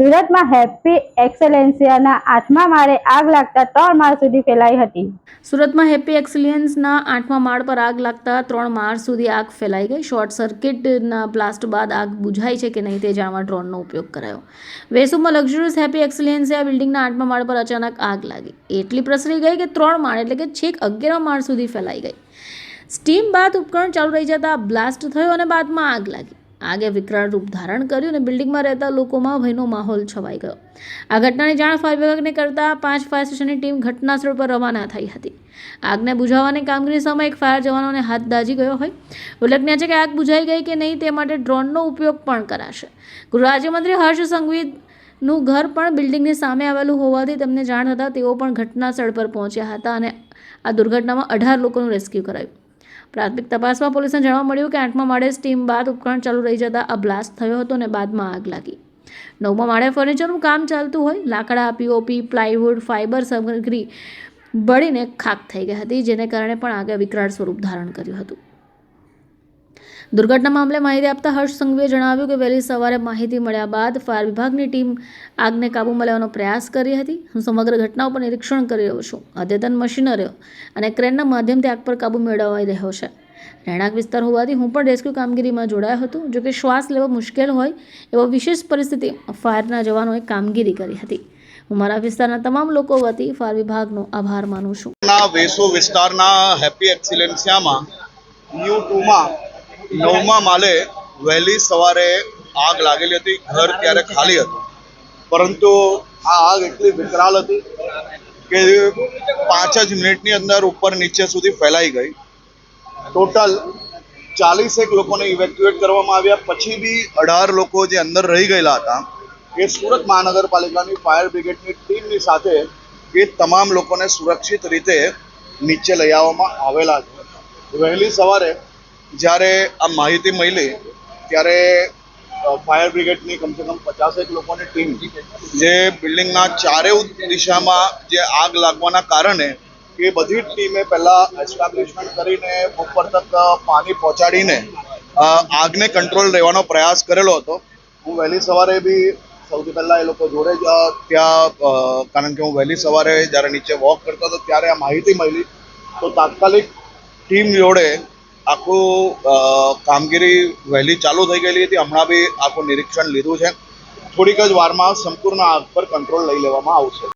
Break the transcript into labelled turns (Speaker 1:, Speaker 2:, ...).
Speaker 1: સુરતમાં હેપી એક્સેલેન્સિયાના આઠમા માળે આગ લાગતા ત્રણ માળ સુધી ફેલાઈ હતી.
Speaker 2: સુરતમાં હેપી એક્સેલેન્સના આઠમા માળ પર આગ લાગતા ત્રણ માળ સુધી આગ ફેલાઈ ગઈ. શોર્ટ સર્કિટના બ્લાસ્ટ બાદ આગ બુઝાઈ છે કે નહીં તે જાણવા ડ્રોનનો ઉપયોગ કરાયો. વેસુમાં લક્ઝુરિયસ હેપી એક્સેલેન્સિયા બિલ્ડિંગના આઠમા માળ પર અચાનક આગ લાગી. એટલી પ્રસરી ગઈ કે ત્રણ માળ, એટલે કે છેક અગિયાર માળ સુધી ફેલાઈ ગઈ. સ્ટીમ બાદ ઉપકરણ ચાલુ રહી જતા બ્લાસ્ટ થયો અને બાદમાં આગ લાગી. આગે વિકરાળ રૂપ ધારણ કર્યું અને બિલ્ડિંગમાં રહેતા લોકોમાં ભયનો માહોલ છવાઈ ગયો. આ ઘટનાની જાણ ફાયર વિભાગને કરતા પાંચ ફાયર સ્ટેશનની ટીમ ઘટનાસ્થળ પર રવાના થઈ હતી. આગને બુઝાવવાની કામગીરી સમયે એક ફાયર જવાનોને હાથ દાજી ગયો હોય. ઉલ્લેખનીય છે કે આગ બુઝાઈ ગઈ કે નહીં તે માટે ડ્રોનનો ઉપયોગ પણ કરાશે. ગૃહ રાજ્યમંત્રી હર્ષ સંઘવીનું ઘર પણ બિલ્ડિંગની સામે આવેલું હોવાથી તેમને જાણ થતાં તેઓ પણ ઘટના સ્થળ પર પહોંચ્યા હતા અને આ દુર્ઘટનામાં અઢાર લોકોનું રેસ્ક્યુ કરાયું. પ્રાથમિક તપાસમાં પોલીસને જાણવા મળ્યું કે આઠમા માળે સ્ટીમ બાદ ઉપકરણ ચાલુ રહી જતા આ બ્લાસ્ટ થયો હતો અને બાદમાં આગ લાગી. નવમા માળે ફર્નિચરનું કામ ચાલતું હોય, લાકડા પીઓપી પ્લાયવુડ ફાઇબર સામગ્રી બળીને ખાક થઈ ગઈ હતી, જેને કારણે પણ આગે વિકરાળ સ્વરૂપ ધારણ કર્યું હતું. દુર્ઘટના મામલે માહિતી આપતા હર્ષ સંઘવીએ જણાવ્યું કે વહેલી સવારે માહિતી મળ્યા બાદ ફાયર વિભાગની ટીમ આગને કાબૂમાં લેવાનો પ્રયાસ કરી હતી. હું સમગ્ર ઘટના ઉપર નિરીક્ષણ કરી રહ્યો છું. અદ્યતન મશીનરીઓ અને ક્રેનના માધ્યમથી આગ પર કાબૂ મેળવાઈ રહ્યો છે. રહેણાંક વિસ્તાર હોવાથી હું પણ રેસ્ક્યુ કામગીરીમાં જોડાયો હતો. જો કે શ્વાસ લેવો મુશ્કેલ હોય એવો વિશેષ પરિસ્થિતિ ફાયરના જવાનોએ કામગીરી કરી હતી. હું મારા વિસ્તારના તમામ લોકો વતી ફાયર વિભાગનો આભાર માનું છું.
Speaker 3: વેસુ વિસ્તારના હેપી એક્સિલેન્સિયામાં ન્યૂ ટુમાં નવમા માલે વહેલી સવારે આગ લાગેલી હતી, ઘર ત્યારે ખાલી હતું. પરંતુ આ આગ એટલી વિકરાલ હતી કે પાંચ જ મિનિટની અંદર ઉપર નીચે સુધી ફેલાઈ ગઈ. ટોટલ ચાલીસેક લોકોને ઇવેક્યુએટ કરવામાં આવ્યા. પછી બી અઢાર લોકો જે અંદર રહી ગયેલા હતા એ સુરત મહાનગરપાલિકાની ફાયર બ્રિગેડની ટીમની સાથે એ તમામ લોકોને સુરક્ષિત રીતે નીચે લઈ આવવામાં આવેલા છે વહેલી સવારે જ્યારે આ માહિતી મળી, ત્યારે ફાયર બ્રિગેડની કમસે કમ પચાસેક લોકોની ટીમ જે બિલ્ડિંગના ચારે દિશામાં જે આગ લાગવાના કારણે, એ બધી જ ટીમે પહેલાં એસ્ટાબ્લિશમેન્ટ કરીને ઉપર તક પાણી પહોંચાડીને આગને કંટ્રોલ રહેવાનો પ્રયાસ કરેલો હતો. હું વહેલી સવારે બી સૌથી પહેલાં એ લોકો જોડે જ ત્યાં કારણ કે હું વહેલી સવારે જ્યારે નીચે વોક કરતો હતો, ત્યારે આ માહિતી મળી. તો તાત્કાલિક ટીમ જોડે આખું કામગીરી વહેલી ચાલુ થઈ ગયેલી હતી. હમણાં બી આખું નિરીક્ષણ લીધું છે. થોડીક જ વારમાં સંપૂર્ણ આગ પર કંટ્રોલ લઈ લેવામાં આવશે.